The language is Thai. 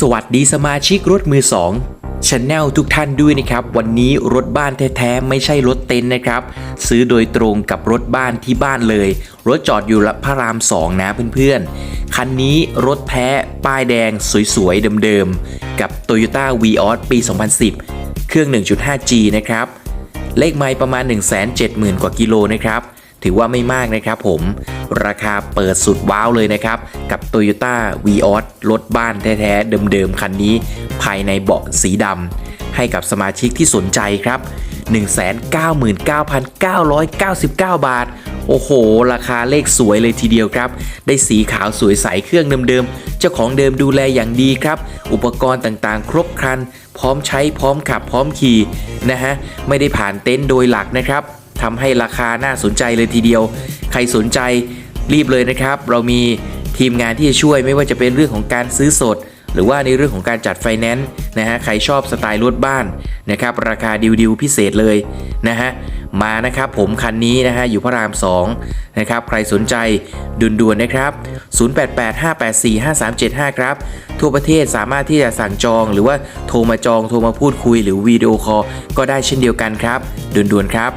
สวัสดีสมาชิกรถมือ2ช n แนลทุกท่านด้วยนะครับ วันนี้รถบ้านแท้ๆไม่ใช่รถเต็นท์นะครับ ซื้อโดยตรงกับรถบ้านที่บ้านเลย รถจอดอยู่ละพระราม 2 นะเพื่อนๆ คันนี้รถแท้ ป้ายแดงสวยๆ เดิมๆ กับ Toyota Vios ปี 2010 เครื่อง 1.5G นะครับ เลขไม้ประมาณ 170,000 กว่ากิโลนะครับ ถือว่าไม่มากนะครับผม ราคาเปิดสุดว้าวเลยนะครับ กับ Toyota Vios รถบ้านแท้ๆ เดิมๆ คันนี้ ภายในเบาะสีดำให้กับสมาชิกที่สนใจครับ 199,999 บาท โอ้โห ราคาเลขสวยเลยทีเดียวครับ ได้สีขาวสวยใสเครื่องเดิมๆ เจ้าของเดิมดูแลอย่างดีครับ อุปกรณ์ต่างๆ ครบครัน พร้อมใช้พร้อมขับพร้อมขี่นะฮะ ไม่ได้ผ่านเต็นท์โดยหลักนะครับทำให้ราคาน่าสนใจเลยทีเดียว ใครสนใจ รีบเลยนะครับ เรามีทีมงานที่จะช่วยไม่ว่าจะเป็นเรื่องของการซื้อสด หรือว่าในเรื่องของการจัดไฟแนนซ์นะฮะใครชอบสไตล์รถบ้านนะครับราคาดิวดิวพิเศษเลยนะฮะมานะครับผมคันนี้นะฮะอยู่พระราม 2 นะครับ ใครสนใจด่วนๆนะครับ 0885845375 ครับ ทั่วประเทศสามารถที่จะสั่งจองหรือว่าโทรมาจองโทรมาพูดคุยหรือวิดีโอคอลก็ได้เช่นเดียวกันครับด่วนๆครับ